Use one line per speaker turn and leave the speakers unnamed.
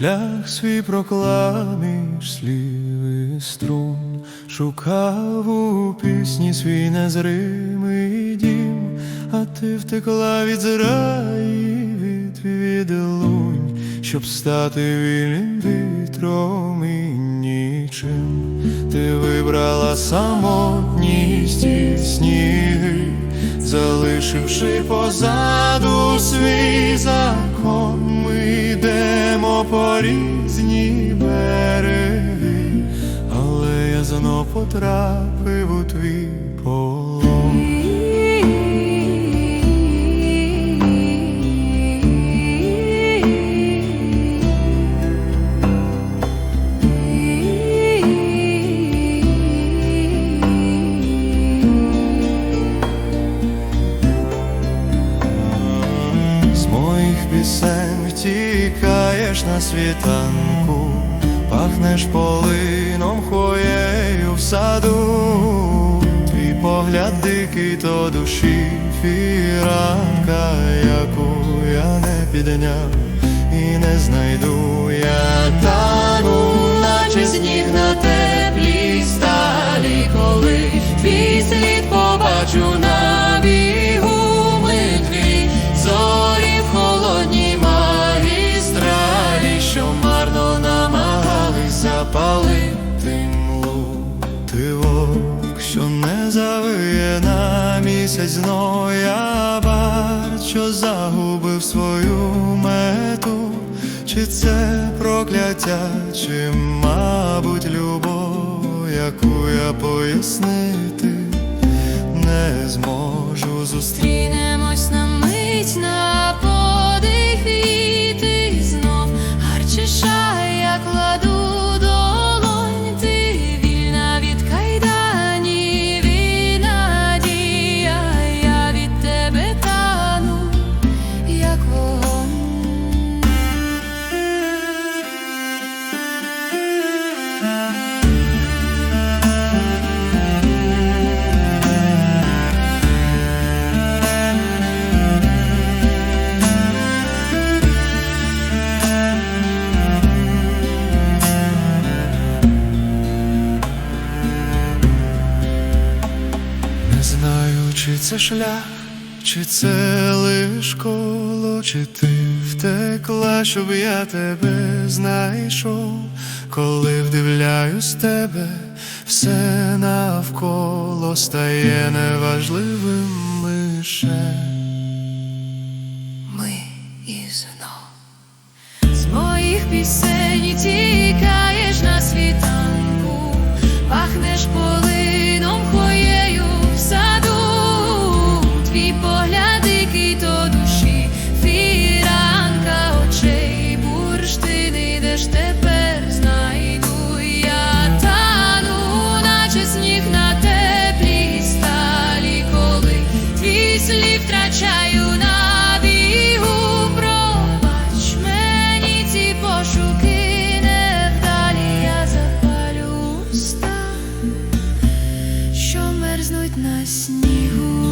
шлях свій проклав між струн, шукав у пісні свій незримий дім, а ти втекла від зраї від відлунь, щоб стати вільним вітром і нічим. Ти вибрала самотність і сніги, залишивши позаду свій закон, по різні береги, але я знов потрапив у твій полон. Пісень втікаєш на світанку, пахнеш полином хоєю в саду, твій погляд дикий то душі фіранка, яку я не підняв і не знайду, я тану, наче сніг на теплій сталі, коли твій слід побачу місяць я що загубив свою мету, чи це прокляття, чи, мабуть, любов, яку я пояснити не зможу зустріти. Це шлях, чи це лиш коло, чи ти втекла, щоб я тебе знайшов, коли вдивляюсь тебе, все навколо стає неважливим лише.
Ми і знов. З моїх пісень тікаєш тепер знайду я наче сніг на теплій сталі, коли твій слів втрачаю на бігу, пробач я запалю що мерзнуть на снігу.